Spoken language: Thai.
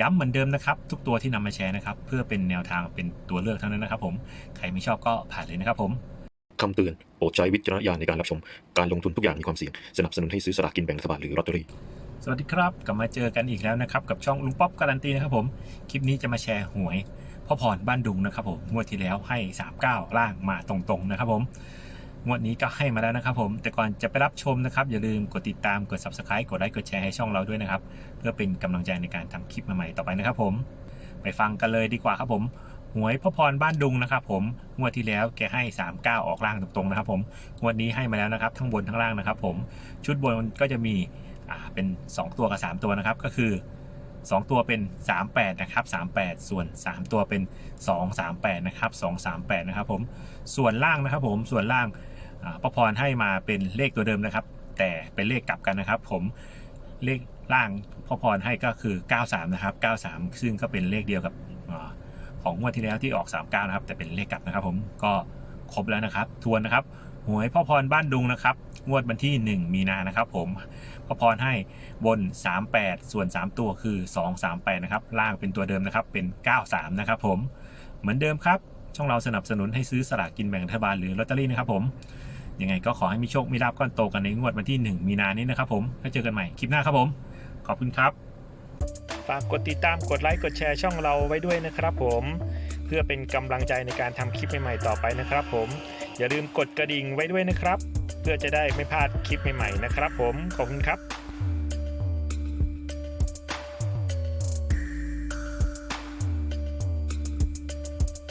ย้ำเหมือนเดิมนะครับ ทุกตัวที่นำมาแชร์นะครับ เพื่อเป็นแนวทางเป็นตัวเลือกเท่านั้นนะครับผม ใครไม่ชอบก็ผ่านเลยนะครับผมคำเตือนโปรดใช้วิจารณญาณในการรับชม การลงทุนทุกอย่างมีความเสี่ยง สนับสนุนให้ซื้อสลากกินแบ่งรัฐบาลหรือลอตเตอรี่สวัสดีครับ กลับมาเจอกันอีกแล้วนะครับ กับช่องลุงป๊อปการันตีนะครับผม คลิปนี้จะมาแชร์หวยพ่อพรบ้านดุงนะครับผมงวดที่แล้วให้ 39 ล่างมาตรงๆนะครับผม งวดนี้ก็ให้มาแล้วนะครับผม แต่ก่อนจะไปรับชมนะครับ อย่าลืมกดติดตามกด subscribe กดไลค์กดแชร์ให้ช่องเราด้วยนะครับ เพื่อเป็นกำลังใจในการทำคลิปใหม่ๆต่อไปนะครับผม ไปฟังกันเลยดีกว่าครับผมหวยพ่อพรบ้านดุงนะครับผมงวดที่แล้วแกให้ 39 ออกล่างตรงๆนะครับผมงวดนี้ให้มาแล้วนะครับ ทั้งบนทั้งล่างนะครับ ผมชุดบนก็จะมีอ่าเป็น 2 ตัวกับ 3 ตัวนะครับ ก็คือ 2 ตัวเป็น 38 นะครับ 38 ส่วน 3 ตัวเป็น 238 นะครับ 238 นะครับผมส่วนล่างนะครับผมส่วนล่าง อ่าพ่อพรให้มาเป็นเลขตัวเดิมนะครับ แต่เป็นเลขกลับกันนะครับ ผมเลขล่างพ่อพรให้ก็คือ 93 นะครับ 93 ซึ่งก็เป็นเลขเดียวกับอของงวดที่แล้วที่ออก 39 นะครับ แต่เป็นเลขกลับนะครับ ผมก็ครบแล้วนะครับ ทวนนะครับหวยพ่อพรบ้านดุงนะครับ งวดวันที่ 1 มีนานะครับ ผมพ่อพรให้บน 38 ส่วน 3 ตัวคือ 238 นะครับ ล่างเป็นตัวเดิมนะครับ เป็น 93 นะครับ ผมเหมือนเดิมครับ ช่องเราสนับสนุนให้ซื้อสลากกินแบ่งรัฐบาลหรือลอตเตอรี่นะครับ ผม ยังไงก็ขอให้มีโชค มีลาบก้อนโตกันในงวดวันที่ 1 มีนานี้นะครับผมแล้วเจอกันใหม่คลิปหน้าครับผม ขอบคุณครับ ฝากกดติดตามกดไลค์กดแชร์ช่องเราไว้ด้วยนะครับผม เพื่อเป็นกำลังใจในการทำคลิปใหม่ๆต่อไปนะครับผม อย่าลืมกดกระดิ่งไว้ด้วยนะครับ เพื่อจะได้ไม่พลาดคลิปใหม่ๆนะครับผมขอบคุณครับ